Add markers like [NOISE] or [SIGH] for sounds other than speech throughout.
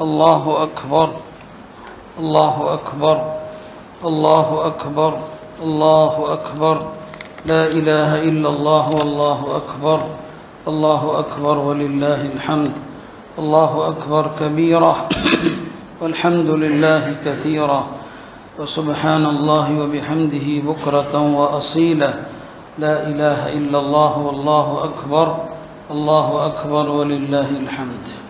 الله أكبر الله أكبر الله أكبر الله أكبر. لا إله إلا الله والله أكبر الله أكبر ولله الحمد الله أكبر كبيرا [CLEARS THROAT] والحمد لله كثيرا وسبحان الله وبحمده بكرة وأصيلا لا إله إلا الله والله أكبر الله أكبر ولله الحمد.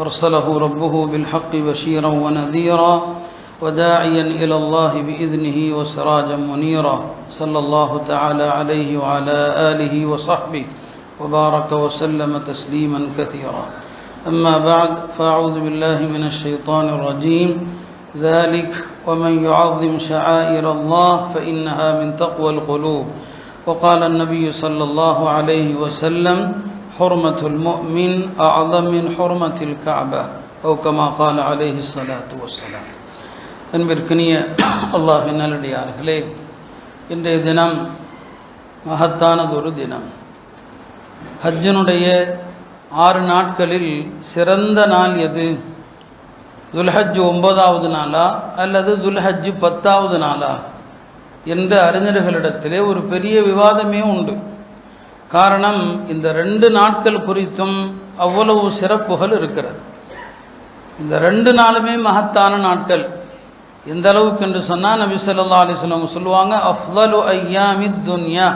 أرسله ربه بالحق بشيرا ونذيرا وداعيا إلى الله بإذنه وسراجا منيرا. صلى الله تعالى عليه وعلى آله وصحبه وبارك وسلم تسليما كثيرا. أما بعد فأعوذ بالله من الشيطان الرجيم. ذلك ومن يعظم شعائر الله فإنها من تقوى القلوب. وقال النبي صلى الله عليه وسلم حرمة المؤمن أعظم من حرمة الكعبة أو كما قال عليه الصلاة والسلام அன்பிற்கினிய அல்லாஹின் நல்லடியார்களே இன்றைய தினம் மகத்தானதொரு தினம் ஹஜ்ஜனுடைய ஆறு நாட்களில் சிறந்த நாள் எது துல்ஹஜ் ஒன்பதாவது நாளா அல்லது துல்ஹஜ் பத்தாவது நாளா என்ற அறிஞர்களிடத்திலே ஒரு பெரிய விவாதமே உண்டு காரணம் இந்த ரெண்டு நாட்கள் குறித்தும் அவ்வளவு சிறப்புகள் இருக்கிறது. இந்த ரெண்டு நாளுமே மகத்தான நாட்கள். எந்த அளவுக்கு என்று சொன்னால் நபி சொல்லா அலிஸ்லாம் சொல்லுவாங்க அஃலலு ஐயாமி துன்யா.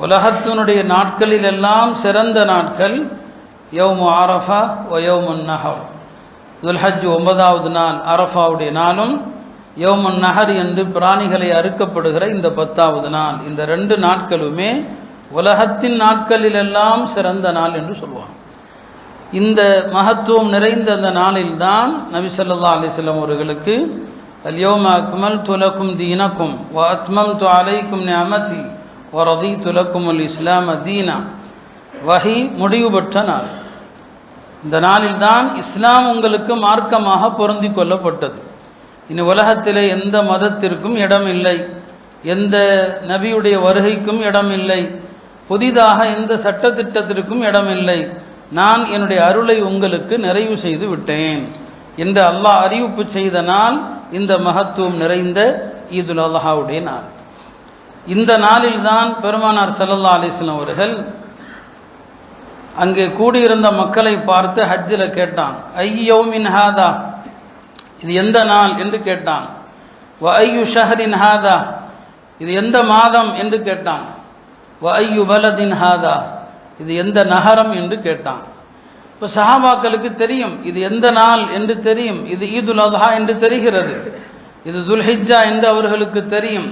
உலகத்தினுடைய நாட்களில் எல்லாம் சிறந்த நாட்கள் யௌமு அரஃபா ஒ யௌமுன் நஹர். துல்ஹஜ் ஒன்பதாவது நாள் அரஃபாவுடைய நாளும் யோமன் நஹர் என்று பிராணிகளை அறுக்கப்படுகிற இந்த பத்தாவது நாள். இந்த ரெண்டு நாட்களுமே உலகத்தின் நாட்களிலெல்லாம் சிறந்த நாள் என்று சொல்லுவாங்க இந்த மகத்துவம் நிறைந்த அந்த நாளில்தான் நபிசல்லா அலிஸ்லாம் அவர்களுக்கு அல்யோம அக்மல் துலக்கும் தீனக்கும் வ அத்மம் து அலைக்கும் நியமதி வரதி துலக்கும் அல் இஸ்லாம் தீனா. வகை முடிவுபட்ட நாள். இந்த நாளில்தான் இஸ்லாம் உங்களுக்கு மார்க்கமாக பொருந்தி கொள்ளப்பட்டது. இனி உலகத்திலே எந்த மதத்திற்கும் இடம் இல்லை எந்த நபியுடைய வருகைக்கும் இடம் இல்லை புதிதாக எந்த சட்டத்திட்டத்திற்கும் இடமில்லை. நான் என்னுடைய அருளை உங்களுக்கு நிறைவு செய்து விட்டேன். என்று அல்லாஹ் அறிவிப்பு செய்த நாள் இந்த மகத்துவம் நிறைந்த ஈதுல் அல்லாஹாவுடைய நாள். இந்த நாளில்தான் பெருமானார் சல்லல்லா அலிஸ்லாம் அவர்கள் அங்கே கூடியிருந்த மக்களை பார்த்து ஹஜ்ஜில் கேட்டான் ஐயோமின் ஹாதா? இது எந்த நாள்? என்று கேட்டான் வ ஐயு ஷஹரின் ஹாதா? இது எந்த மாதம்? என்று கேட்டான் வ ஐயு பலதின் ஹாதா இது எந்த நகரம் என்று கேட்டான். இப்போ சஹாபாக்களுக்கு தெரியும் இது எந்த நாள் என்று தெரியும் இது ஈதுல் அத்ஹா என்று தெரிகிறது. இது துல்ஹிஜா என்று அவர்களுக்கு தெரியும்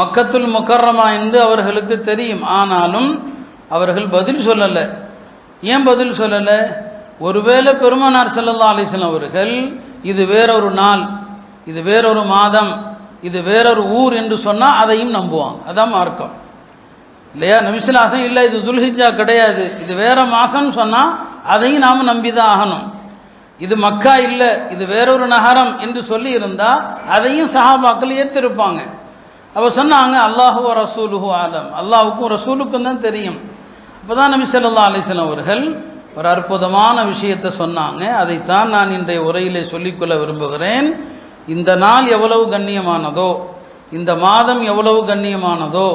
மக்கத்துல் முக்கர்ரமா என்று அவர்களுக்கு தெரியும். ஆனாலும் அவர்கள் பதில் சொல்லலை. ஏன் பதில் சொல்லலை? ஒருவேளை பெருமானார் செல்லல்லா அலிஸ்லாம் அவர்கள் இது வேறொரு நாள் இது வேறொரு மாதம் இது வேறொரு ஊர் என்று சொன்னால் அதையும் நம்புவாங்க. அதான் மார்க்கம். இல்லையா? நபிசுலாசம் இல்லை இது துல்ஹிஜா கிடையாது. இது வேற மாசம்னு சொன்னால் அதையும் நாம் நம்பி தான் ஆகணும். இது மக்கா இல்லை இது வேறொரு நகரம் என்று சொல்லி இருந்தால் அதையும் சஹாபாக்கள் ஏற்றிருப்பாங்க அப்போ சொன்னாங்க அல்லாஹு ரசூலுஹு ஆலம் அல்லாஹுக்கும் ரசூலுக்கும் தான் தெரியும். அப்போ தான் நபி சொல்லா அலிஸ்லாம் அவர்கள் ஒரு அற்புதமான விஷயத்தை சொன்னாங்க. அதைத்தான் நான் இன்றைய உரையிலே சொல்லிக்கொள்ள விரும்புகிறேன். இந்த நாள் எவ்வளவு கண்ணியமானதோ இந்த மாதம் எவ்வளவு கண்ணியமானதோ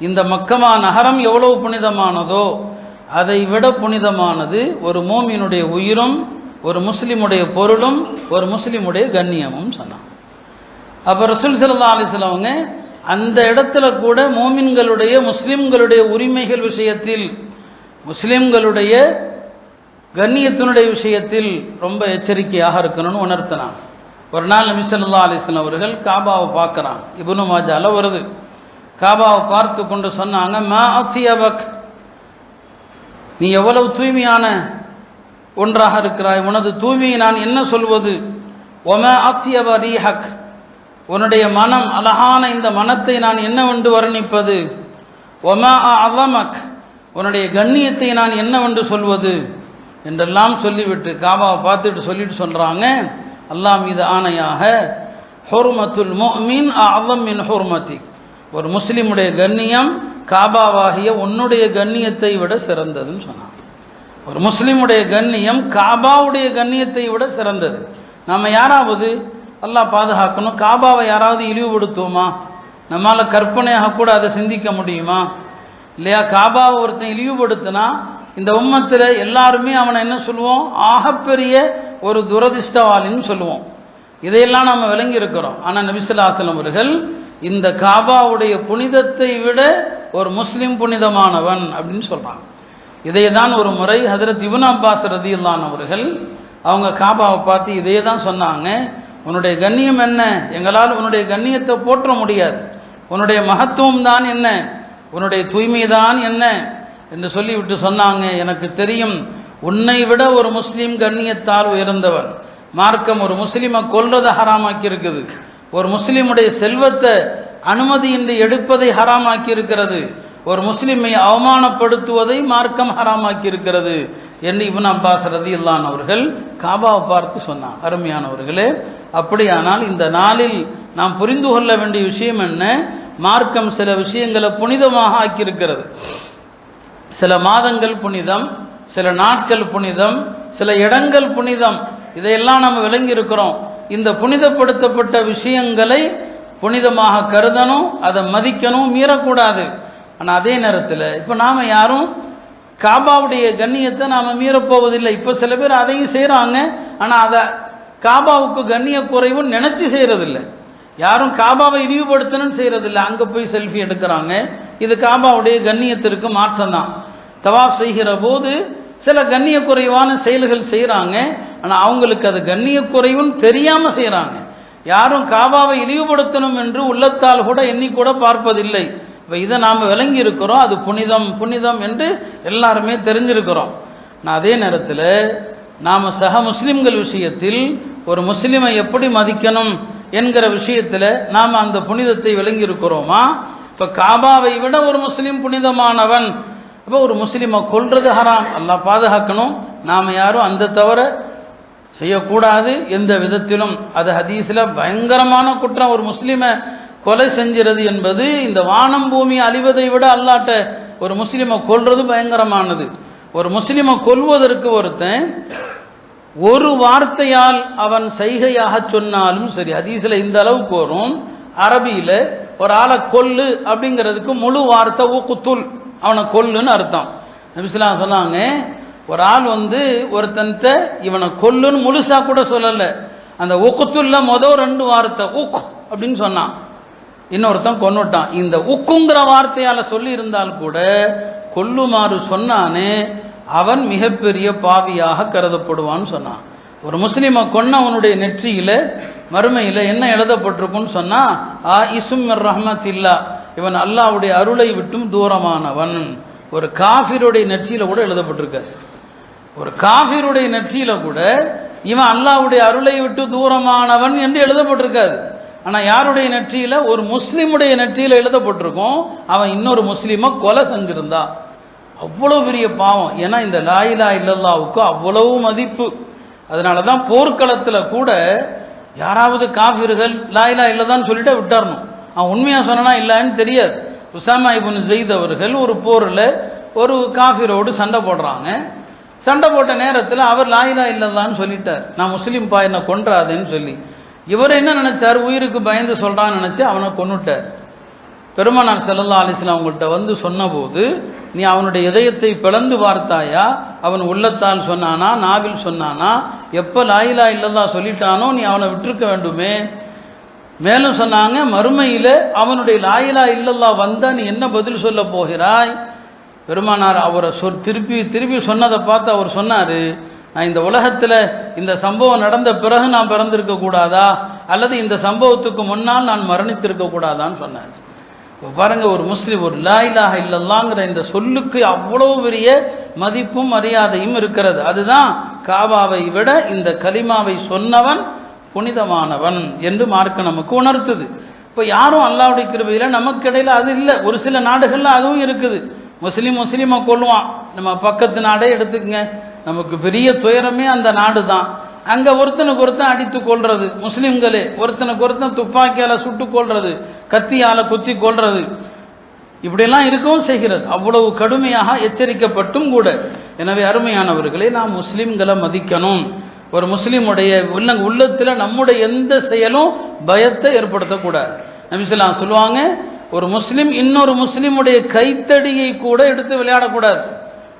இந்த மக்கமா நகரம் எவ்வளவு புனிதமானதோ அதை விட புனிதமானது ஒரு மோமினுடைய உயிரும் ஒரு முஸ்லீமுடைய பொருளும் ஒரு முஸ்லீமுடைய கண்ணியமும் சொன்னான். அப்போ ரசூல் சல்லா அலிஸ்லவங்க அந்த இடத்துல கூட மோமின்களுடைய முஸ்லீம்களுடைய உரிமைகள் விஷயத்தில் முஸ்லீம்களுடைய கண்ணியத்தினுடைய விஷயத்தில் ரொம்ப எச்சரிக்கையாக இருக்கணும்னு உணர்த்தினான் ஒரு நாள் நபி சொல்லா அலிஸ்லாம் அவர்கள் காபாவை பார்க்குறான். இபுனு மாஜால வருது. காபாவை பார்த்து கொண்டு சொன்னாங்க மா அத்தியபக். நீ எவ்வளவு தூய்மையான ஒன்றாக இருக்கிறாய்? உனது தூய்மையை நான் என்ன சொல்வது? ஒம அத்தியப ரீஹக். உன்னுடைய மனம் அழகான இந்த மனத்தை நான் என்னவென்று வர்ணிப்பது? ஒம அவமக் உன்னுடைய கண்ணியத்தை நான் என்னவென்று சொல்வது? என்றெல்லாம் சொல்லிவிட்டு காபாவை பார்த்துட்டு சொல்லிட்டு சொல்றாங்க அல்லாம் இது ஆணையாக ஹொர்மத்துல் முஃமின் அவம் மின் ஹொர்மதி ஒரு முஸ்லீமுடைய கண்ணியம் காபாவாகிய உன்னுடைய கண்ணியத்தை விட சிறந்ததுன்னு சொன்னான் ஒரு முஸ்லீமுடைய கண்ணியம் காபாவுடைய கண்ணியத்தை விட சிறந்தது. நம்ம யாராவது எல்லாம் பாதுகாக்கணும். காபாவை யாராவது இழிவுபடுத்துவோமா? நம்மளால் கற்பனையாக கூட அதை சிந்திக்க முடியுமா? இல்லையா? காபாவை ஒருத்தன் இழிவுபடுத்தினா இந்த உம்மத்தில் எல்லாருமே அவனை என்ன சொல்லுவோம்? ஆகப்பெரிய ஒரு துரதிர்ஷ்டவாளின்னு சொல்லுவோம். இதையெல்லாம் நம்ம விளங்கி இருக்கிறோம் ஆனால் நபிசுல்லாசலம் அவர்கள் இந்த காபாவுடைய புனிதத்தை விட ஒரு முஸ்லீம் புனிதமானவன் அப்படின்னு சொல்கிறான் இதை தான் ஒரு முறை ஹதரத் இபுன் அப்பாஸ் ரதியுல்லான் அவர்கள் அவங்க காபாவை பார்த்து இதே தான் சொன்னாங்க. உன்னுடைய கண்ணியம் என்ன? எங்களால் உன்னுடைய கண்ணியத்தை போற்ற முடியாது. உன்னுடைய மகத்துவம் தான் என்ன? உன்னுடைய தூய்மை தான் என்ன? என்று சொல்லிவிட்டு சொன்னாங்க. எனக்கு தெரியும் உன்னை விட ஒரு முஸ்லீம் கண்ணியத்தால் உயர்ந்தவன். மார்க்கம் ஒரு முஸ்லீமை கொல்றதை ஹராமாக்கி இருக்குது ஒரு முஸ்லீமுடைய செல்வத்தை அனுமதியின்றி எடுப்பதை ஹராமாக்கி இருக்கிறது ஒரு முஸ்லிமை அவமானப்படுத்துவதை மார்க்கம் ஹராமாக்கி இருக்கிறது என்று இவன் அப்பாஸ் ரதியுல்லான் அவர்கள் காபாவை பார்த்து சொன்னான் அருமையானவர்களே அப்படியானால் இந்த நாளில் நாம் புரிந்து கொள்ள வேண்டிய விஷயம் என்ன? மார்க்கம் சில விஷயங்களை புனிதமாக ஆக்கியிருக்கிறது. சில மாதங்கள் புனிதம் சில நாட்கள் புனிதம் சில இடங்கள் புனிதம் இதையெல்லாம் நம்ம விளங்கி இருக்கிறோம் இந்த புனிதப்படுத்தப்பட்ட விஷயங்களை புனிதமாக கருதணும் அதை மதிக்கணும் மீறக்கூடாது. ஆனால் அதே நேரத்தில் இப்போ நாம் யாரும் காபாவுடைய கண்ணியத்தை நாம் மீறப்போவதில்லை. இப்போ சில பேர் அதையும் செய்கிறாங்க ஆனால் அதை காபாவுக்கு கண்ணிய குறைவும் நினச்சி செய்கிறதில்ல யாரும் காபாவை இழிவுபடுத்தணும்னு செய்கிறதில்ல அங்கே போய் செல்ஃபி எடுக்கிறாங்க. இது காபாவுடைய கண்ணியத்திற்கு மாற்றம் தான் தவாப் செய்கிற போது சில கண்ணிய குறைவான செயல்கள் செய்கிறாங்க ஆனால் அவங்களுக்கு அது கண்ணிய குறைவுன்னு தெரியாமல் செய்கிறாங்க யாரும் காபாவை இழிவுபடுத்தணும் என்று உள்ளத்தால் கூட எண்ணிக்கூட பார்ப்பதில்லை. இப்போ இதை நாம் விளங்கி இருக்கிறோம். அது புனிதம் புனிதம் என்று எல்லாருமே தெரிஞ்சிருக்கிறோம். நான் அதே நேரத்தில் நாம் சக முஸ்லிம்கள் விஷயத்தில் ஒரு முஸ்லிமை எப்படி மதிக்கணும் என்கிற விஷயத்தில் நாம் அந்த புனிதத்தை விளங்கி இருக்கிறோமா? இப்போ காபாவை விட ஒரு முஸ்லீம் புனிதமானவன் இப்போ ஒரு முஸ்லீமை கொல்றது ஹராம். அல்லாஹ் பாதுகாக்கணும். நாம் யாரும் அந்த தவிர செய்யக்கூடாது எந்த விதத்திலும். அது ஹதீஸில் பயங்கரமான குற்றம். ஒரு முஸ்லீமை கொலை செஞ்சிறது என்பது இந்த வானம் பூமி அழிவதை விட அல்லாட்ட ஒரு முஸ்லீமை கொல்றது பயங்கரமானது. ஒரு முஸ்லீமை கொல்வதற்கு ஒருத்தன் ஒரு வார்த்தையால் அவன் செய்கையாக சொன்னாலும் சரி ஹதீஸில் இந்த அளவுக்கு வரும். அரபியில் ஒரு ஆளை கொல்லு அப்படிங்கிறதுக்கு முழு வார்த்தை ஊக்குத்துல். அவனை கொல்லுன்னு அர்த்தம். நபிஸ்லாம் சொன்னாங்க ஒரு ஆள் வந்து ஒருத்தன்ட்ட இவனை கொல்லுன்னு முழுசா கூட சொல்லலை. அந்த உக்குத்துள்ள மொதல் ரெண்டு வார்த்தை உக் அப்படின்னு சொன்னான். இன்னொருத்தன் கொன்னுட்டான். இந்த உக்குங்கிற வார்த்தையால் சொல்லி இருந்தால் கூட கொல்லுமாறு சொன்னானே அவன் மிகப்பெரிய பாவியாக கருதப்படுவான்னு சொன்னான். ஒரு முஸ்லீமை கொன்னவனுடைய நெற்றியில் மறுமையில் என்ன எழுதப்பட்டிருக்குன்னு சொன்னால் ஆ இசும் ரஹமத் இல்லா இவன் அல்லாவுடைய அருளை விட்டும் தூரமானவன். ஒரு காஃபிருடைய நெற்றியில கூட எழுதப்பட்டிருக்க ஒரு காஃபிருடைய நெற்றியில கூட இவன் அல்லாவுடைய அருளை விட்டு தூரமானவன் என்று எழுதப்பட்டிருக்காது. ஆனா யாருடைய நெற்றியில? ஒரு முஸ்லீமுடைய நெற்றியில எழுதப்பட்டிருக்கும். அவன் இன்னொரு முஸ்லீமை கொலை செஞ்சிருந்தா. அவ்வளோ பெரிய பாவம். ஏன்னா இந்த லாயிலா இல்லல்லாவுக்கு அவ்வளவு மதிப்பு. அதனால தான் போர்க்களத்தில் கூட யாராவது காஃபிர்கள் லாயிலா இல்லதான்னு சொல்லிட்டு விட்டாரணும். அவன் உண்மையாக சொன்னா இல்லைன்னு தெரியாது. உசாமா இபுன் ஜெயித் அவர்கள் ஒரு போரில் ஒரு காஃபிரோடு சண்டை போடுறாங்க. சண்டை போட்ட நேரத்தில் அவர் லாயிலா இல்லதான்னு சொல்லிட்டார். நான் முஸ்லீம் பா என்னை கொன்றாதேன்னு சொல்லி. இவர் என்ன நினைச்சார்? உயிருக்கு பயந்து சொல்கிறான்னு நினச்சி அவனை கொன்னுட்டார். பெருமானார் செல்லல்லா அலிஸ்லாம் அவங்கள்ட்ட வந்து சொன்னபோது நீ அவனுடைய இதயத்தை பிளந்து பார்த்தாயா? அவன் உள்ளத்தால் சொன்னானா? நாவில் சொன்னானா? எப்போ லாயிலா இல்லதா சொல்லிட்டானோ? நீ அவனை விட்டுருக்க வேண்டுமே. மேலும் சொன்னாங்க மறுமையில் அவனுடைய லாயிலா இல்லல்லா வந்தா நீ என்ன பதில் சொல்ல போகிறாய்? பெருமானார் அவரை சொல் திருப்பி திருப்பி சொன்னதை பார்த்து அவர் சொன்னார் நான் இந்த உலகத்தில் இந்த சம்பவம் நடந்த பிறகு நான் பிறந்திருக்க கூடாதா? அல்லது இந்த சம்பவத்துக்கு முன்னால் நான் மரணித்திருக்க கூடாதான்னு சொன்னார். பாருங்க ஒரு முஸ்லீம் ஒரு லாயிலாக இல்லல்லாங்கிற இந்த சொல்லுக்கு அவ்வளவு பெரிய மதிப்பும் மரியாதையும் இருக்கிறது. அதுதான் காபாவை விட இந்த கலிமாவை சொன்னவன் புனிதமானவன் என்று மார்க்க நமக்கு உணர்த்துது. இப்போ யாரும் அல்லாவுடைய கிருபையில் நமக்கு இடையில் அது இல்லை. ஒரு சில நாடுகளில் அதுவும் இருக்குது. முஸ்லீம் முஸ்லீமை கொல்லுவான் நம்ம பக்கத்து நாடே எடுத்துக்கங்க. நமக்கு பெரிய துயரமே அந்த நாடு தான் அங்கே ஒருத்தனுக்கு ஒருத்தன் அடித்து கொள்றது முஸ்லீம்களே ஒருத்தனுக்கு ஒருத்தன் துப்பாக்கியால் சுட்டு கொள்றது கத்தியால் குத்தி கொள்றது இப்படியெல்லாம் இருக்கவும் செய்கிறது. அவ்வளவு கடுமையாக எச்சரிக்கப்பட்டும் கூட. எனவே அருமையானவர்களை நாம் முஸ்லீம்களை மதிக்கணும். ஒரு முஸ்லீமுடைய உள்ளங்க உள்ளத்தில் நம்முடைய எந்த செயலும் பயத்தை ஏற்படுத்தக்கூடாது. நபிசல்லாம் சொல்லுவாங்க ஒரு முஸ்லீம் இன்னொரு முஸ்லீமுடைய கைத்தடியை கூட எடுத்து விளையாடக்கூடாது.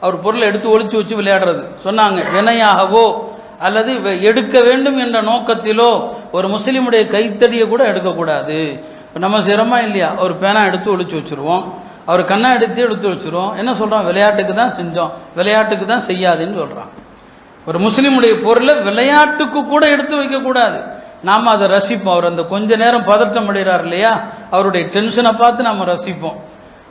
அவர் பொருளை எடுத்து ஒழிச்சு வச்சு விளையாடுறது. சொன்னாங்க வினையாகவோ அல்லது வெ- எடுக்க வேண்டும் என்ற நோக்கத்திலோ ஒரு முஸ்லீமுடைய கைத்தடியை கூட எடுக்கக்கூடாது. இப்போ நம்ம சிரமம் இல்லையா? ஒரு பேனா எடுத்து ஒழிச்சு வச்சிருவோம். அவர் கண்ணா எடுத்து எடுத்து வச்சிருவோம். என்ன சொல்கிறோம் விளையாட்டுக்கு தான் செஞ்சோம். விளையாட்டுக்கு தான் செய்யாதுன்னு சொல்கிறான் ஒரு முஸ்லீமுடைய பொருளை விளையாட்டுக்கு கூட எடுத்து வைக்கக்கூடாது நாம் அதை ரசிப்போம். அவர் அந்த கொஞ்ச நேரம் பதற்றம் அடைகிறார் இல்லையா? அவருடைய டென்ஷனை பார்த்து நாம் ரசிப்போம்.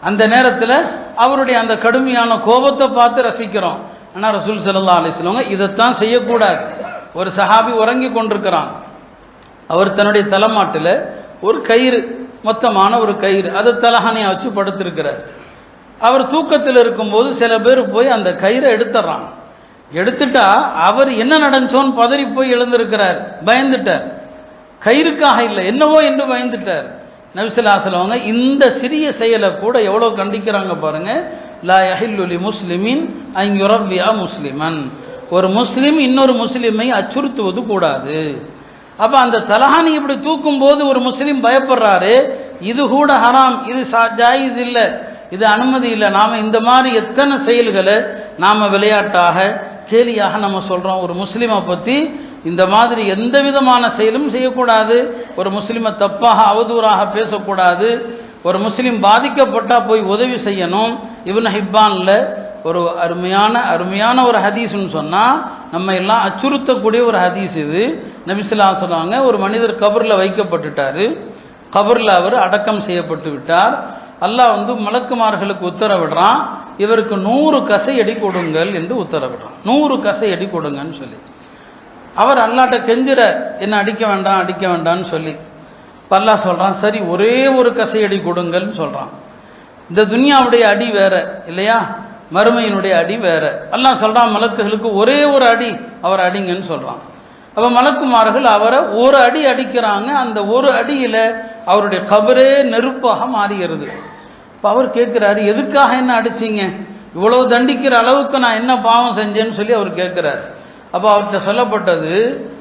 அந்த நேரத்தில் அவருடைய அந்த கடுமையான கோபத்தை பார்த்து ரசிக்கிறோம். ஆனால் ரசூல் ஸல்லல்லாஹு அலிஸ்லவங்க இதைத்தான் செய்யக்கூடாது. ஒரு சஹாபி உறங்கி கொண்டிருக்கிறான். அவர் தன்னுடைய தலைமாட்டில் ஒரு கயிறு மொத்தமான ஒரு கயிறு அதை தலஹானியா வச்சு படுத்திருக்கிறார். அவர் தூக்கத்தில் இருக்கும்போது சில பேர் போய் அந்த கயிறை எடுத்துடுறாங்க. எடுத்துட்டா அவர் என்ன நடந்துச்சோன்னு பதறி போய் எழுந்திருக்கிறார். பயந்துட்டார். கயிறுக்காக இல்லை என்னவோ என்று பயந்துட்டார். நபிசுல்லாசலவங்க இந்த சிறிய செயலை கூட எவ்வளோ கண்டிக்கிறாங்க பாருங்க. லா யஹில்லுலி முஸ்லிமின் ஐயுரவ்யா முஸ்லிமன். ஒரு முஸ்லீம் இன்னொரு முஸ்லீமை அச்சுறுத்துவது கூடாது. அப்போ அந்த தலஹானி இப்படி தூக்கும் போது ஒரு முஸ்லீம் பயப்படுறாரு. இது கூட ஹராம் இது ஜாயிஸ் இல்லை. இது அனுமதி இல்லை. நாம் இந்த மாதிரி எத்தனை செயல்களை நாம் விளையாட்டாக கேலியாக நம்ம சொல்கிறோம் ஒரு முஸ்லீமை பற்றி இந்த மாதிரி எந்த விதமான செயலும் செய்யக்கூடாது. ஒரு முஸ்லீமை தப்பாக அவதூறாக பேசக்கூடாது. ஒரு முஸ்லீம் பாதிக்கப்பட்டால் போய் உதவி செய்யணும். இவன் ஹிப்பானில் ஒரு அருமையான அருமையான ஒரு ஹதீஸ்னு சொன்னால் நம்ம எல்லாம் அச்சுறுத்தக்கூடிய ஒரு ஹதீஸ் இது. நபிசுல்லா சொல்லுவாங்க ஒரு மனிதர் கபரில் வைக்கப்பட்டுட்டார். கபரில் அவர் அடக்கம் செய்யப்பட்டு விட்டார். அல்லாஹ் வந்து மலக்குமார்களுக்கு உத்தரவிடுறான். இவருக்கு நூறு கசையடி கொடுங்கள் என்று உத்தரவிடுறான். நூறு கசையடி கொடுங்கன்னு சொல்லி. அவர் அல்லாட்ட கெஞ்சிற என்ன அடிக்க வேண்டாம் அடிக்க வேண்டாம்னு சொல்லி. பல்லா சொல்கிறான் சரி ஒரே ஒரு கசையடி கொடுங்கள்னு சொல்கிறான் இந்த துனியாவுடைய அடி வேற இல்லையா? மறுமையினுடைய அடி வேற. எல்லாம் சொல்கிறான் மலக்குகளுக்கு ஒரே ஒரு அடி அவர் அடிங்கன்னு சொல்கிறான் அப்போ மலக்குமார்கள் அவரை ஒரு அடி அடிக்கிறாங்க. அந்த ஒரு அடியில் அவருடைய கபரே நெருப்பாக மாறுகிறது. இப்போ அவர் கேட்குறாரு எதுக்காக என்ன அடிச்சீங்க? இவ்வளவு தண்டிக்கிற அளவுக்கு நான் என்ன பாவம் செஞ்சேன்னு சொல்லி அவர் கேட்குறாரு அப்போ அவர்கிட்ட சொல்லப்பட்டது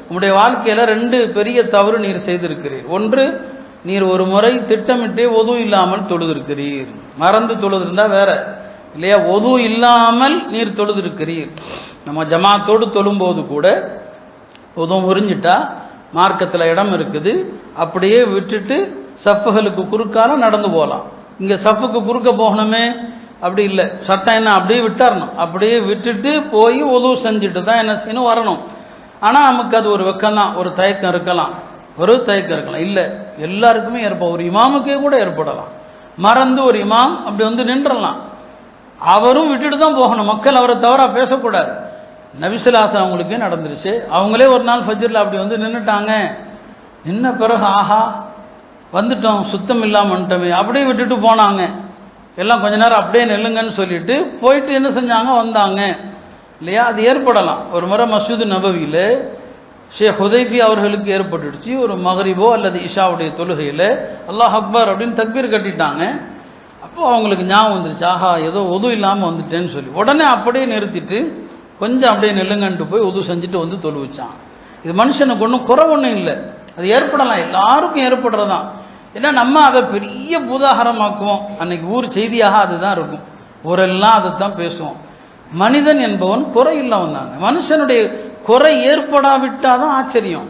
உங்களுடைய வாழ்க்கையில் ரெண்டு பெரிய தவறு நீர் செய்திருக்கிறீர். ஒன்று நீர் ஒரு முறை திட்டமிட்டே ஒது இல்லாமல் தொழுதிருக்கிறீர். மறந்து தொழுதிருந்தா வேற. இல்லையா? ஒது இல்லாமல் நீர் தொழுதிருக்கிறீர். நம்ம ஜமாத்தோடு தொழும்போது கூட ஒதுவும் உறிஞ்சிட்டா மார்க்கத்தில் இடம் இருக்குது. அப்படியே விட்டுட்டு சஃப்புகளுக்கு குறுக்கால நடந்து போகலாம் இங்கே சஃப்புக்கு குறுக்க போகணுமே அப்படி இல்லை. சட்டம் என்ன அப்படியே விட்டுறணும். அப்படியே விட்டுட்டு போய் உதவு செஞ்சுட்டு தான் என்ன செய்யணும் வரணும். ஆனால் நமக்கு அது ஒரு வெக்கம்தான். ஒரு தயக்கம் இருக்கலாம். ஒரு தயக்கம் இருக்கலாம். இல்லை எல்லாருக்குமே ஏற்படும் ஒரு இமாமுக்கே கூட ஏற்படலாம். மறந்து ஒரு இமாம் அப்படி வந்து நின்றலாம் அவரும் விட்டுட்டு தான் போகணும். மக்கள் அவரை தவறாக பேசக்கூடாது. நபிசிலாசன் அவங்களுக்கே நடந்துருச்சு. அவங்களே ஒரு நாள் ஃபஜ்ரில் அப்படி வந்து நின்றுட்டாங்க நின்ன பிறகு ஆஹா வந்துட்டோம் சுத்தம் இல்லாமல் வந்துட்டோமே. அப்படியே விட்டுட்டு போனாங்க. எல்லாம் கொஞ்ச நேரம் அப்படியே நெல்லுங்கன்னு சொல்லிட்டு போயிட்டு என்ன செஞ்சாங்க? வந்தாங்க. இல்லையா? அது ஏற்படலாம். ஒரு முறை மசூது நபவியில் ஷேக் ஹுதைஃபி அவர்களுக்கு ஏற்பட்டுடுச்சு. ஒரு மகரிபோ அல்லது இஷாவுடைய தொழுகையில் அல்லாஹ் அக்பர் அப்படின்னு தக்பீர் கட்டிட்டாங்க. அப்போ அவங்களுக்கு ஞாபகம் வந்துருச்சு. ஆஹா ஏதோ உது இல்லாமல் வந்துட்டேன்னு சொல்லி. உடனே அப்படியே நிறுத்திட்டு கொஞ்சம் அப்படியே நெல்லுங்கன்ட்டு போய் உது செஞ்சுட்டு வந்து தொழுவிச்சான் இது மனுஷனுக்கு ஒன்றும் குறை ஒன்றும் இல்லை. அது ஏற்படலாம். எல்லாருக்கும் ஏற்படுறதான் ஏன்னா நம்ம அதை பெரிய பூதாகரமாக்குவோம். அன்னைக்கு ஊர் செய்தியாக அதுதான் இருக்கும். ஊரெல்லாம் அதை தான் பேசுவோம். மனிதன் என்பவன் குறை இல்லாமல் தான். மனுஷனுடைய குறை ஏற்படாவிட்டாதான் ஆச்சரியம்.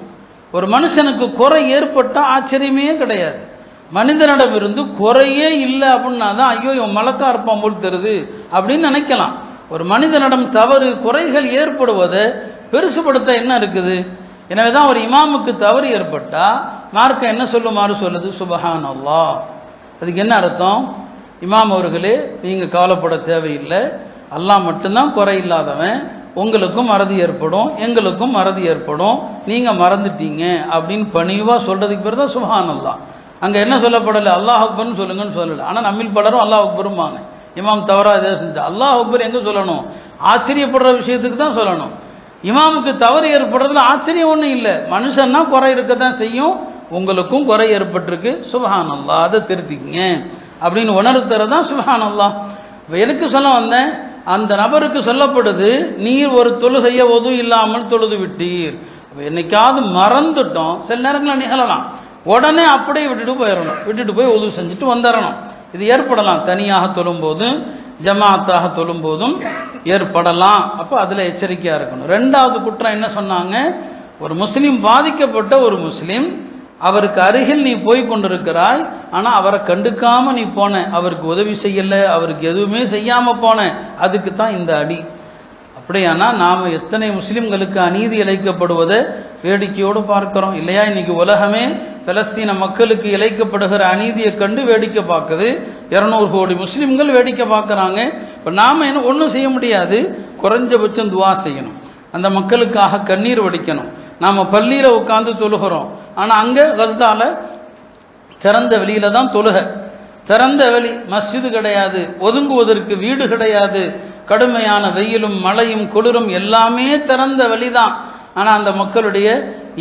ஒரு மனுஷனுக்கு குறை ஏற்பட்டால் ஆச்சரியமே கிடையாது. மனிதனிடம் இருந்து குறையே இல்லை அப்படின்னா தான் ஐயோ இவன் மலக்கா இருப்பான் போல் தருது அப்படின்னு நினைக்கலாம். ஒரு மனிதனிடம் தவறு குறைகள் ஏற்படுவதை பெருசுபடுத்த என்ன இருக்குது? எனவே தான் ஒரு இமாமுக்கு தவறு ஏற்பட்டால் மார்க்கம் என்ன சொல்லுமாறு சொல்லுது? சுபஹான் அல்லா அதுக்கு என்ன அர்த்தம்? இமாம் அவர்களே நீங்கள் கவலைப்பட தேவையில்லை. அல்லாஹ் மட்டும்தான் குறை இல்லாதவன். உங்களுக்கும் மறதி ஏற்படும். எங்களுக்கும் மறதி ஏற்படும். நீங்கள் மறந்துட்டீங்க அப்படின்னு பணிவாக சொல்கிறதுக்கு பேர் தான் சுபஹானல்லாஹ். அங்கே என்ன சொல்லப்படலை? அல்லாஹ் அக்பர்னு சொல்லுங்கன்னு சொல்லலை. ஆனால் நம்மில் பலரும் அல்லாஹ் அக்பருமாங்க இமாம் தவறாக இதை செஞ்சா அல்லாஹ் அக்பர் எங்கே சொல்லணும்? ஆச்சரியப்படுற விஷயத்துக்கு தான் சொல்லணும். இமாமுக்கு தவறு ஏற்படுறதுல ஆச்சரியம் ஒன்றும் இல்லை. மனுஷன்னா குறை இருக்க தான் செய்யும். உங்களுக்கும் குறை ஏற்பட்டிருக்கு. சுபஹான் அல்லா அதை திருத்திக்கங்க. அப்படின்னு உணர்த்துறது தான் சுபஹான் அல்லா எதுக்கு சொல்ல வந்தேன்? அந்த நபருக்கு சொல்லப்படுது நீர் ஒரு தொழுகைய ஒது இல்லாமல் தொழுது விட்டீர். என்னைக்காவது மறந்துட்டோம் சில நேரங்களில் நிகழலாம். உடனே அப்படியே விட்டுட்டு போயிடணும். விட்டுட்டு போய் உதவு செஞ்சுட்டு வந்துடணும். இது ஏற்படலாம். தனியாக தொழும்போதும் ஜமாத்தாக தொழும்போதும் ஏற்படலாம். அப்போ அதில் எச்சரிக்கையாக இருக்கணும். ரெண்டாவது குற்றம் என்ன சொன்னாங்க? ஒரு முஸ்லீம் பாதிக்கப்பட்ட ஒரு முஸ்லீம் அவருக்கு அருகில் நீ போய் கொண்டிருக்கிறாய் ஆனால் அவரை கண்டுக்காம நீ போன. அவருக்கு உதவி செய்யலை அவருக்கு எதுவுமே செய்யாமல் போன. அதுக்கு தான் இந்த அடி. அப்படியானா நாம் எத்தனை முஸ்லிம்களுக்கு அநீதி இழைக்கப்படுவதை? வேடிக்கையோடு பார்க்கிறோம். இல்லையா இன்னைக்கு உலகமே பலஸ்தீன மக்களுக்கு இழைக்கப்படுகிற அநீதியை கண்டு வேடிக்கை பார்க்குது. இரநூறு கோடி முஸ்லிம்கள் வேடிக்கை பார்க்குறாங்க. இப்போ நாம் என்ன ஒன்றும் செய்ய முடியாது. குறைஞ்சபட்சம் துவா செய்யணும். அந்த மக்களுக்காக கண்ணீர் வடிக்கணும். நாம் பள்ளியில் உட்காந்து தொழுகிறோம். ஆனால் அங்கே கஸ்தாவில் திறந்த வெளியில் தான் தொழுகை. திறந்த வெளி மஸ்ஜிது கிடையாது. ஒதுங்குவதற்கு வீடு கிடையாது. கடுமையான வெயிலும் மழையும் குளிரும் எல்லாமே திறந்த வெளிதான். ஆனால் அந்த மக்களுடைய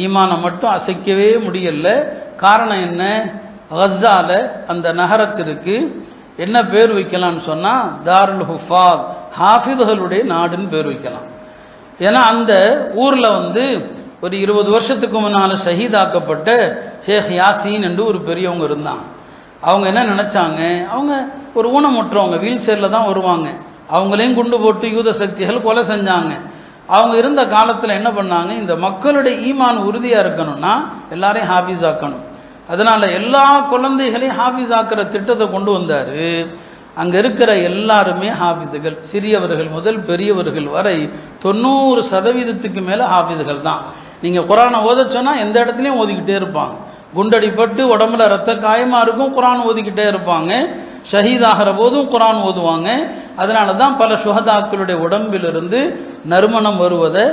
ஈமானம் மட்டும் அசைக்கவே முடியல. காரணம் என்ன? கஸ்தால அந்த நகரத்திற்கு என்ன பேர் வைக்கலாம்னு சொன்னால் தாருல் ஹுஃபாத் ஹாஃபிதுகளுடைய நாடுன்னு பேர் வைக்கலாம். ஏன்னா அந்த ஊரில் வந்து ஒரு இருபது வருஷத்துக்கு முன்னால் ஷஹீதாக்கப்பட்ட ஷேக் யாசின் என்று ஒரு பெரியவங்க இருந்தாங்க. அவங்க என்ன நினச்சாங்க? அவங்க ஒரு ஊனமுற்றவங்க வீல் சேரில் தான் வருவாங்க. அவங்களையும் குண்டு போட்டு யூத சக்திகள் கொலை செஞ்சாங்க. அவங்க இருந்த காலத்தில் என்ன பண்ணாங்க? இந்த மக்களுடைய ஈமான் உறுதியாக இருக்கணும்னா எல்லாரையும் ஹாஃபீஸ் ஆக்கணும் அதனால் எல்லா குழந்தைகளையும் ஹாஃபீஸ் ஆக்கிற திட்டத்தை கொண்டு வந்தார். அங்கே இருக்கிற எல்லாருமே ஹாஃபிதுகள் சிறியவர்கள் முதல் பெரியவர்கள் வரை தொண்ணூறு சதவீதத்துக்கு மேலே ஹாஃபிதுகள் தான். நீங்கள் குரானை ஓத சொன்னால் எந்த இடத்துலையும் ஓதிக்கிட்டே இருப்பாங்க. குண்டடிப்பட்டு உடம்புல ரத்த காயமாக இருக்கும் குரான் ஓதிக்கிட்டே இருப்பாங்க. ஷஹீதாகிற போதும் குரான் ஓதுவாங்க. அதனால தான் பல சுகதாக்களுடைய உடம்பிலிருந்து நறுமணம் வருவதை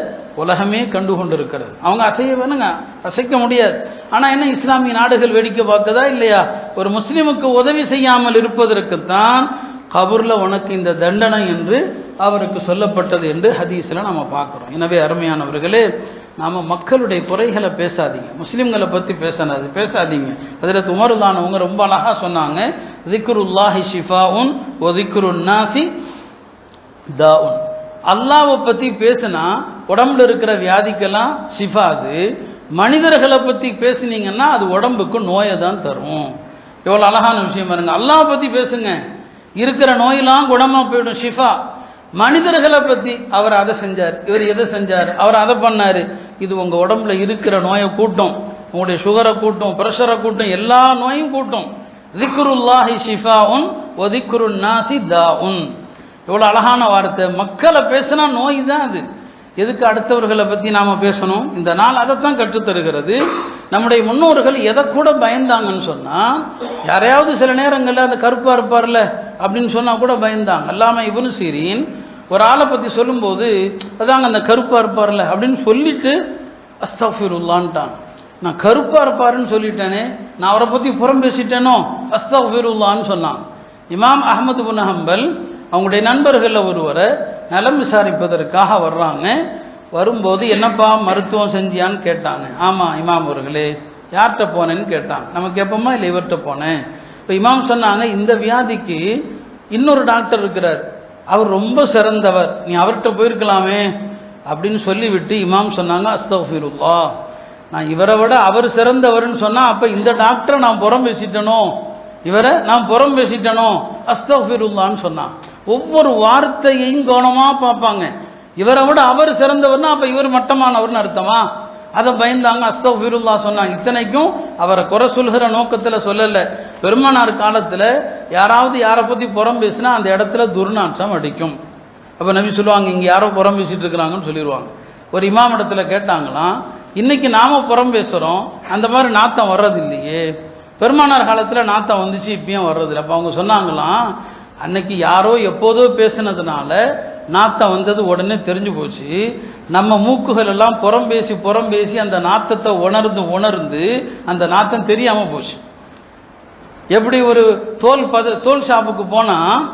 உலகமே கண்டு கொண்டிருக்கிறது அவங்க அசைய வேணுங்க அசைக்க முடியாது. ஆனால் என்ன இஸ்லாமிய நாடுகள் வேடிக்கை பார்க்குதா இல்லையா? ஒரு முஸ்லீமுக்கு உதவி செய்யாமல் இருப்பதற்குத்தான் கபூரில் உனக்கு இந்த தண்டனை என்று அவருக்கு சொல்லப்பட்டது என்று ஹதீஸில் நம்ம பார்க்குறோம். எனவே அருமையானவர்களே நாம் மக்களுடைய குறைகளை பேசாதீங்க. முஸ்லீம்களை பற்றி பேசாது பேசாதீங்க. அதில் உமருதானவங்க ரொம்ப அழகாக சொன்னாங்க திக்ருல்லாஹி ஷிஃபாவுன் ஒ திக்ரு நாசி தாவுன் அல்லாவை பற்றி பேசுனா உடம்புல இருக்கிற வியாதிக்கெல்லாம் ஷிஃபா அது. மனிதர்களை பற்றி பேசுனீங்கன்னா அது உடம்புக்கு நோயை தான் தரும். எவ்வளோ அழகான விஷயம் பாருங்க. அல்லாவை பற்றி பேசுங்க. இருக்கிற நோயெல்லாம் குணமாக போயிடும் ஷிஃபா. மனிதர்களை பற்றி அவர் அதை செஞ்சார் இவர் எதை செஞ்சார் அவர் அதை பண்ணார். இது உங்கள் உடம்புல இருக்கிற நோயை கூட்டும். உங்களுடைய சுகரை கூட்டும் ப்ரெஷரை கூட்டும் எல்லா நோயும் கூட்டும். திக்ருல்லாஹி ஷிஃபா உன் ஒ திக்ரு நாசி தா உன் எவ்வளோ அழகான வார்த்தை. மக்களை பேசினா நோய் தான் அது. எதுக்கு அடுத்தவர்களை பற்றி நாம் பேசணும்? இந்த நாள் அதைத்தான் கற்றுத்தருகிறது. நம்முடைய முன்னோர்கள் எதை கூட பயந்தாங்கன்னு சொன்னால் யாரையாவது சில நேரங்களில் அந்த கருப்பாக இருப்பார்ல அப்படின்னு சொன்னால் கூட பயந்தாங்க. எல்லாமே இவனு சீரின் ஒரு ஆளை பற்றி சொல்லும்போது அதாங்க அந்த கருப்பாக இருப்பார்ல அப்படின்னு சொல்லிட்டு அஸ்தாஃபிருல்லான்ட்டான் நான் கருப்பாக இருப்பாருன்னு சொல்லிட்டேனே நான் அவரை பற்றி புறம் பேசிட்டேனோ அஸ்தாஃபிருல்லான்னு சொன்னான் இமாம் அகமது புன் ஹம்பல் அவங்களுடைய நண்பர்களில் ஒருவரை நலம் விசாரிப்பதற்காக வர்றாங்க. வரும்போது என்னப்பா மருத்துவம் செஞ்சியான்னு கேட்டாங்க. ஆமாம் இமாம் அவர்களே யார்கிட்ட போனேன்னு கேட்டான் நம்ம கேட்போமா இல்லை இவர்கிட்ட போனேன். இப்போ இமாம் சொன்னாங்க இந்த வியாதிக்கு இன்னொரு டாக்டர் இருக்கிறார். அவர் ரொம்ப சிறந்தவர். நீ அவர்கிட்ட போயிருக்கலாமே அப்படின்னு சொல்லிவிட்டு இமாம் சொன்னாங்க அஸ்தஃபிருல்லா நான் இவரை விட அவர் சிறந்தவர்னு சொன்னால் அப்போ இந்த டாக்டரை நான் புறம் பேசிட்டனோ? இவரை நான் புறம் பேசிட்டனோ? அஸ்தஃபிருல்லான்னு சொன்னான். ஒவ்வொரு வார்த்தையையும் கவனமாக பார்ப்பாங்க. இவரை விட அவர் சிறந்தவர்னா அப்போ இவர் மட்டமானவர்னு அர்த்தமா? அதை பயந்தாங்க. அஸ்தஃபிருல்லா சொன்னாங்க இத்தனைக்கும் அவரை குறை சொல்கிற நோக்கத்தில் சொல்லலை. பெருமானார் காலத்தில் யாராவது யாரை பற்றி புறம் பேசினா அந்த இடத்துல துர்நாற்றம் அடிக்கும். அப்போ நபி சொல்லுவாங்க இங்கே யாரோ புறம் பேசிகிட்டு இருக்கிறாங்கன்னு சொல்லிடுவாங்க ஒரு இமாம் இடத்துல கேட்டாங்களாம் இன்றைக்கி நாம் புறம் பேசுகிறோம் அந்த மாதிரி நாத்தம் வர்றது இல்லையே பெருமானார் காலத்தில் நாத்தம் வந்துச்சு இப்பயும் வர்றதில்லை. அப்போ அவங்க சொன்னாங்களாம் அன்னைக்கு யாரோ எப்போதோ பேசினதுனால நாத்தம் வந்தது உடனே தெரிஞ்சு போச்சு. நம்ம மூக்குகள் எல்லாம் புறம் பேசி புறம் பேசி அந்த நாத்தத்தை உணர்ந்து உணர்ந்து அந்த நாத்தம் தெரியாமல் போச்சு. எப்படி ஒரு தோல் பத தோல் ஷாப்புக்கு போனால்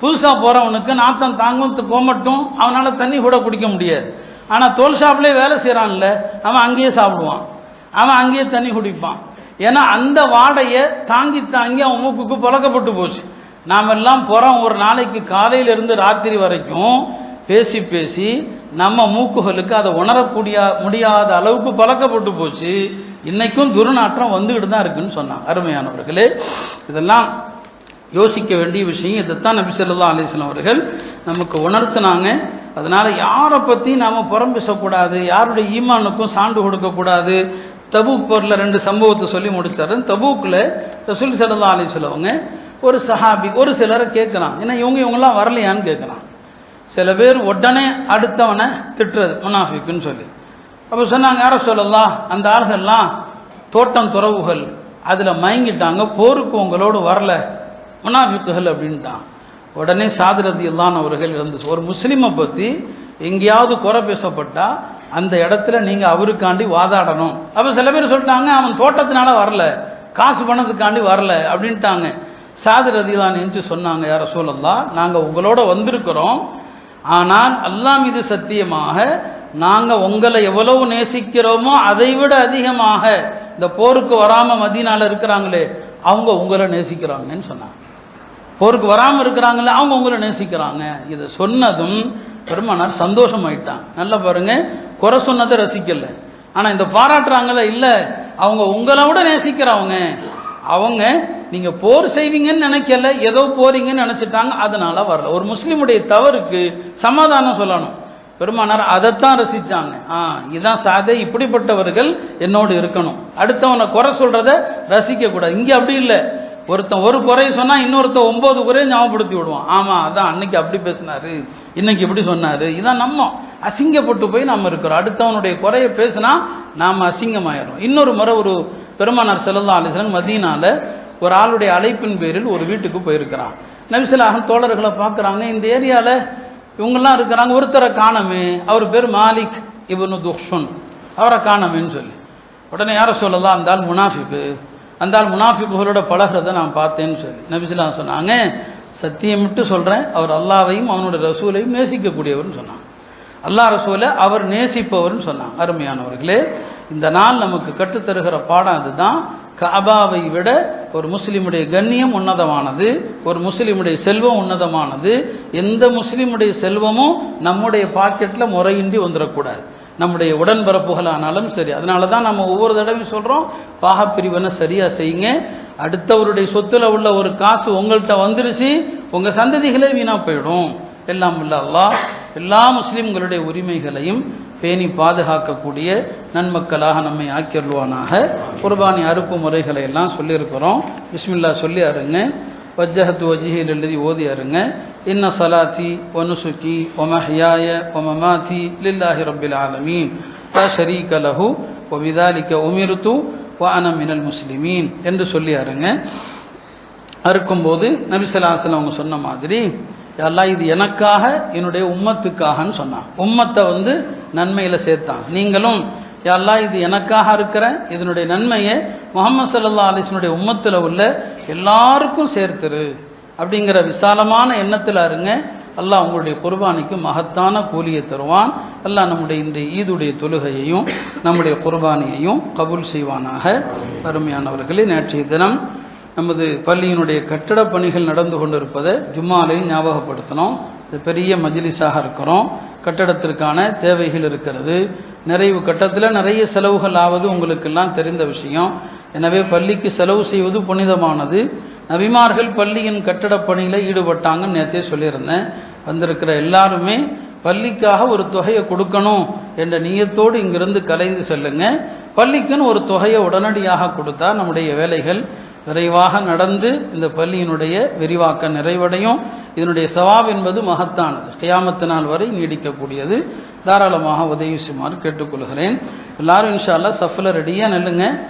புதுசாக போகிறவனுக்கு நாத்தம் தாங்கும் கோமட்டும் அவனால் தண்ணி கூட குடிக்க முடியாது. ஆனால் தோல் ஷாப்லேயே வேலை செய்கிறான்ல அவன் அங்கேயே சாப்பிடுவான். அவன் அங்கேயே தண்ணி குடிப்பான். ஏன்னா அந்த வாடையை தாங்கி தாங்கி அவன் மூக்குக்கு புழக்கப்பட்டு போச்சு. நாம் எல்லாம் போகிறோம் ஒரு நாளைக்கு காலையிலிருந்து ராத்திரி வரைக்கும் பேசி பேசி நம்ம மூக்குகளுக்கு அதை உணரக்கூடிய முடியாத அளவுக்கு பழக்கப்பட்டு போச்சு. இன்னைக்கும் துர்நாற்றம் வந்துகிட்டு தான் இருக்குன்னு சொன்னான் அருமையானவர்களே இதெல்லாம் யோசிக்க வேண்டிய விஷயம். இதைத்தான் நபி ஸல்லல்லாஹு அலிஸ்லாம் அவர்கள் நமக்கு உணர்த்தினாங்க. அதனால யாரை பற்றி நாம் புறம் பேசக்கூடாது யாருடைய ஈமானுக்கும் சான்று கொடுக்கக்கூடாது தபூக் போரில் ரெண்டு சம்பவத்தை சொல்லி முடிச்சாரு தபூக்கில் ரசூல் சல்லா அலி வஸல்லவங்க ஒரு சஹாபி ஒரு சிலரை கேட்குறான். ஏன்னா இவங்க இவங்கெல்லாம் வரலையான்னு கேட்குறான். சில பேர் உடனே அடுத்தவனை திட்டுறது முனாஃபிக்குன்னு சொல்லி. அப்போ சொன்னாங்க யார சொல்லலாம் அந்த ஆள்கள்லாம் தோட்டம் துறவுகள். அதில் மயங்கிட்டாங்க போருக்கு உங்களோடு வரல. முனாஃபிக்குகள் அப்படின்ட்டான். உடனே சாதிரதி இல்லான் அவர்கள் இருந்து ஒரு முஸ்லீமை பற்றி எங்கேயாவது குறை பேசப்பட்டா அந்த இடத்துல நீங்கள் அவருக்காண்டி வாதாடணும். அப்போ சில பேர் சொல்லிட்டாங்க அவன் தோட்டத்தினால வரல. காசு பணத்துக்காண்டி வரல. அப்படின்ட்டாங்க. சாதிரதி தான் நினச்சி சொன்னாங்க யார சூழல்லா நாங்கள் உங்களோட வந்திருக்கிறோம். ஆனால் அல்லாம் இது சத்தியமாக நாங்கள் உங்களை எவ்வளவு நேசிக்கிறோமோ அதை விட அதிகமாக இந்த போருக்கு வராமல் மதியனால இருக்கிறாங்களே அவங்க உங்களை நேசிக்கிறாங்கன்னு சொன்னாங்க. போருக்கு வராமல் இருக்கிறாங்களே அவங்க உங்களை நேசிக்கிறாங்க. இதை சொன்னதும் பெருமானார் சந்தோஷமாயிட்டான் நல்லா பாருங்க குறை சொன்னதை ரசிக்கல. ஆனால் இந்த பாராட்டுறாங்களே? இல்லை. அவங்க உங்களை விட நேசிக்கிறவங்க. அவங்க நீங்க போர் செய்வீங்கன்னு நினைக்கல ஏதோ போறீங்கன்னு நினைச்சிட்டாங்க அதனால வரல. ஒரு முஸ்லீமுடைய தவறுக்கு சமாதானம் சொல்லணும். பெருமானார் அதைத்தான் ரசித்தாங்க ஆ இதான் சாதை இப்படிப்பட்டவர்கள் என்னோடு இருக்கணும். அடுத்தவனை குறை சொல்றத ரசிக்க கூடாது. இங்க அப்படி இல்லை. ஒருத்தன் ஒரு குறைய சொன்னா இன்னொருத்தன் ஒன்பது குறையை ஞாபகப்படுத்தி விடுவான். ஆமா அதான் அன்னைக்கு அப்படி பேசினாரு. இன்னைக்கு இப்படி சொன்னாரு. இதான் நம்ம. அசிங்கப்பட்டு போய் நம்ம இருக்கிறோம். அடுத்தவனுடைய குறைய பேசினா நாம அசிங்கமாயிரும் இன்னொரு முறை ஒரு பெருமானார் செல்லல்லா ஆலோசனை மதியனால ஒரு ஆளுடைய அழைப்பின் பேரில் ஒரு வீட்டுக்கு போயிருக்கிறான். நபிசலாகம் தோழர்களை பார்க்குறாங்க இந்த ஏரியாவில் இவங்கெல்லாம் இருக்கிறாங்க ஒருத்தரை காணமே அவர் பேர் மாலிக் இவனு துக்ஷுன் அவரை காணமேன்னு சொல்லி. உடனே யாரை சொல்லலாம் அந்த ஆள் முனாஃபிக்கு. அந்த ஆள் முனாஃபிக்குகளோட பழகிறத நான் பார்த்தேன்னு சொல்லி. நபிசுலாம் சொன்னாங்க சத்தியமிட்டு சொல்கிறேன் அவர் அல்லாவையும் அவனோட ரசூலையும் நேசிக்கக்கூடியவர்னு சொன்னாங்க அல்லா ரசூலை அவர் நேசிப்பவர்னு சொன்னாங்க அருமையானவர்களே இந்த நாள் நமக்கு கற்றுத்தருகிற பாடம் அதுதான். காபாவை விட ஒரு முஸ்லீமுடைய கண்ணியம் உன்னதமானது. ஒரு முஸ்லீமுடைய செல்வம் உன்னதமானது. எந்த முஸ்லீமுடைய செல்வமும் நம்முடைய பாக்கெட்டில் முறையின்றி வந்துடக்கூடாது நம்முடைய உடன்பிறப்புகளானாலும் சரி. அதனால தான் நம்ம ஒவ்வொரு தடவையும் சொல்கிறோம் பாகப்பிரிவனை சரியாக செய்யுங்க. அடுத்தவருடைய சொத்தில் உள்ள ஒரு காசு உங்கள்கிட்ட வந்துருச்சு உங்கள் சந்ததிகளே வீணாக போயிடும். எல்லாம் இல்லை எல்லா முஸ்லீம்களுடைய உரிமைகளையும் பேணி பாதுகாக்கக்கூடிய நன்மக்களாக நம்மை ஆக்கியருள்வானாக குர்பானி அறுப்பு முறைகளை எல்லாம் சொல்லியிருக்கிறோம். பிஸ்மில்லா சொல்லி அருங்க. வஜ்ஜஹத்து வஜிஹில் எழுதி ஓதி அருங்க. இன்ன சலாத்தி ஒனுசுக்கி ஒமஹியாய ஒமமாத்தி லில்லாஹி ரப்பில் ஆலமீன். லா ஷரீக லஹு ஒமிதாலிக்க விதாலிக்க வ அன மினல் முஸ்லிமீன் என்று சொல்லி அருங்க. அறுக்கும்போது நபிசலாசலம் அவங்க சொன்ன மாதிரி எல்லாம் இது எனக்காக என்னுடைய உம்மத்துக்காகன்னு சொன்னான். உம்மத்தை வந்து நன்மையில் சேர்த்தான். நீங்களும் எல்லாம் இது எனக்காக இருக்கிற இதனுடைய நன்மையை முகமது சல்லா அலிஸ்னுடைய உம்மத்தில் உள்ள எல்லாருக்கும் சேர்த்துரு. அப்படிங்கிற விசாலமான எண்ணத்தில் இருங்க. அல்லாஹ் உங்களுடைய குர்பானிக்கு மகத்தான கூலியை தருவான். அல்லாஹ் நம்முடைய இன்றைய ஈதுடைய தொழுகையையும் நம்முடைய குர்பானியையும் கபூல் செய்வானாக. அருமையானவர்களே நேற்றைய தினம் நமது பள்ளியினுடைய கட்டட பணிகள் நடந்து கொண்டிருப்பதை ஜும்மாலையும் ஞாபகப்படுத்தணும். இது பெரிய மஜிலிஸாக இருக்கிறோம். கட்டடத்திற்கான தேவைகள் இருக்கிறது. நிறைவு கட்டத்தில் நிறைய செலவுகள் ஆவது உங்களுக்கெல்லாம் தெரிந்த விஷயம். எனவே பள்ளிக்கு செலவு செய்வது புனிதமானது. நபிமார்கள் பள்ளியின் கட்டட பணியில் ஈடுபட்டாங்கன்னு நேற்றே சொல்லியிருந்தேன். வந்திருக்கிற எல்லாருமே பள்ளிக்காக ஒரு தொகையை கொடுக்கணும் என்ற நீயத்தோடு இங்கிருந்து கலைந்து செல்லுங்க. பள்ளிக்குன்னு ஒரு தொகையை உடனடியாக கொடுத்தா நம்முடைய வேலைகள் விரைவாக நடந்து இந்த பள்ளியினுடைய விரிவாக்க நிறைவடையும். இதனுடைய சவாப் என்பது மகத்தானது கியாமத்து நாள் வரை நீடிக்கக்கூடியது. தாராளமாக உதவி செய்யுமாறு கேட்டுக்கொள்கிறேன். எல்லாரும் இன்ஷால்லா சஃபில் ரெடியாக நெல்லுங்க.